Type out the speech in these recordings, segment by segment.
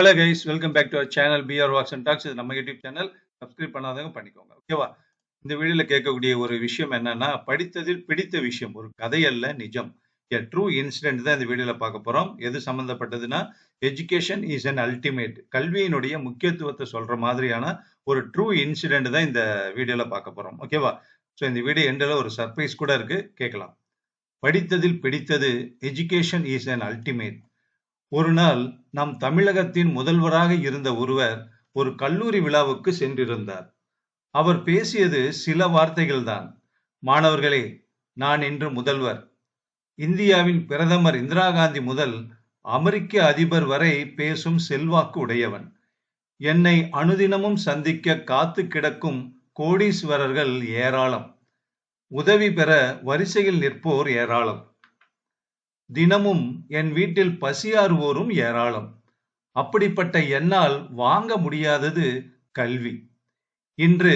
Hello guys welcome back to our channel PR walks and talks இது நம்ம YouTube channel subscribe பண்ணாதவங்க பண்ணிக்கோங்க ஓகேவா இந்த வீடியோவில் கேட்கக்கூடிய ஒரு விஷயம் என்னன்னா படித்ததில் பிடித்த விஷயம் ஒரு கதை அல்ல நிஜம். எ ட்ரூ இன்சிடென்ட் தான் இந்த வீடியோவில் பார்க்க போகிறோம் எது சம்மந்தப்பட்டதுன்னா எஜுகேஷன் இஸ் அன் அல்டிமேட் கல்வியினுடைய முக்கியத்துவத்தை சொல்கிற மாதிரியான ஒரு ட்ரூ இன்சிடென்ட் தான் இந்த வீடியோவில் பார்க்க போகிறோம் ஓகேவா ஸோ இந்த வீடியோ எண்டில் ஒரு சர்ப்ரைஸ் கூட இருக்குது கேட்கலாம். படித்ததில் பிடித்தது எஜுகேஷன் இஸ் அன் அல்டிமேட் ஒரு நாள் நம் தமிழகத்தின் முதல்வராக இருந்த ஒருவர் ஒரு கல்லூரி விழாவுக்கு சென்றிருந்தார். அவர் பேசியது சில வார்த்தைகள்தான். மாணவர்களே நான் இன்று முதல்வர். இந்தியாவின் பிரதமர் இந்திரா காந்தி முதல் அமெரிக்க அதிபர் வரை பேசும் செல்வாக்கு உடையவன். என்னை அனுதினமும் சந்திக்க காத்து கிடக்கும் கோடீஸ்வரர்கள் ஏராளம். உதவி பெற வரிசையில் நிற்போர் ஏராளம். தினமும் என் வீட்டில் பசியாறுவோரும் ஏராளம். அப்படிப்பட்ட என்னால் வாங்க முடியாதது கல்வி. இன்று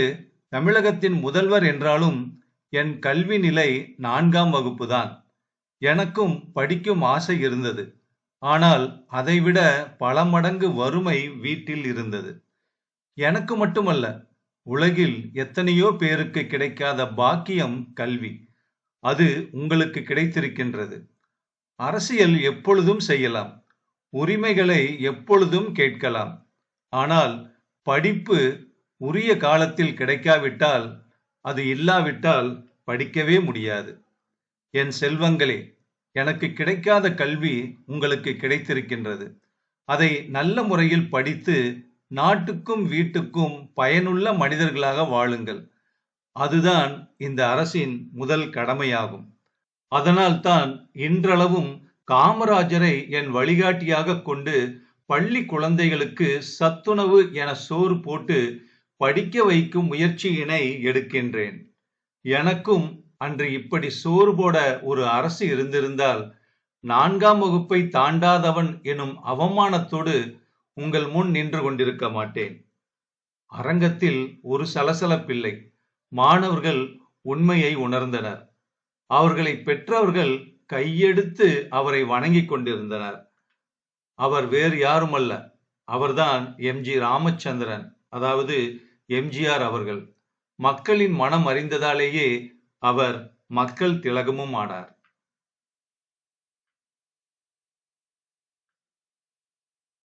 தமிழகத்தின் முதல்வர் என்றாலும் என் கல்வி நிலை நான்காம் வகுப்புதான். எனக்கும் படிக்கும் ஆசை இருந்தது. ஆனால் அதைவிட பல மடங்கு வறுமை வீட்டில் இருந்தது. எனக்கு மட்டுமல்ல உலகில் எத்தனையோ பேருக்கு கிடைக்காத பாக்கியம் கல்வி. அது உங்களுக்கு கிடைத்திருக்கின்றது. அரசியல் எப்பொழுதும் செய்யலாம். உரிமைகளை எப்பொழுதும் கேட்கலாம். ஆனால் படிப்பு உரிய காலத்தில் கிடைக்காவிட்டால் அது இல்லாவிட்டால் படிக்கவே முடியாது. என் செல்வங்களே எனக்கு கிடைக்காத கல்வி உங்களுக்கு கிடைத்திருக்கின்றது. அதை நல்ல முறையில் படித்து நாட்டுக்கும் வீட்டுக்கும் பயனுள்ள மனிதர்களாக வாழுங்கள். அதுதான் இந்த அரசின் முதல் கடமையாகும். அதனால்தான் இன்றளவும் காமராஜரை என் வழிகாட்டியாக கொண்டு பள்ளி குழந்தைகளுக்கு சத்துணவு என சோறு போட்டு படிக்க வைக்கும் முயற்சியினை எடுக்கின்றேன். எனக்கும் அன்று இப்படி சோறு போட ஒரு அரசு இருந்திருந்தால் நான்காம் வகுப்பை தாண்டாதவன் எனும் அவமானத்தோடு உங்கள் முன் நின்று கொண்டிருக்க மாட்டேன். அரங்கத்தில் ஒரு சலசலப்பில்லை. மாணவர்கள் உண்மையை உணர்ந்தனர். அவர்களை பெற்றவர்கள் கையெடுத்து அவரை வணங்கிக் கொண்டிருந்தனர். அவர் வேறு யாரும் அல்ல அவர்தான் எம்ஜி ராமச்சந்திரன் அதாவது எம்ஜிஆர் அவர்கள். மக்களின் மனம் அறிந்ததாலேயே அவர் மக்கள் திலகமும் ஆனார்.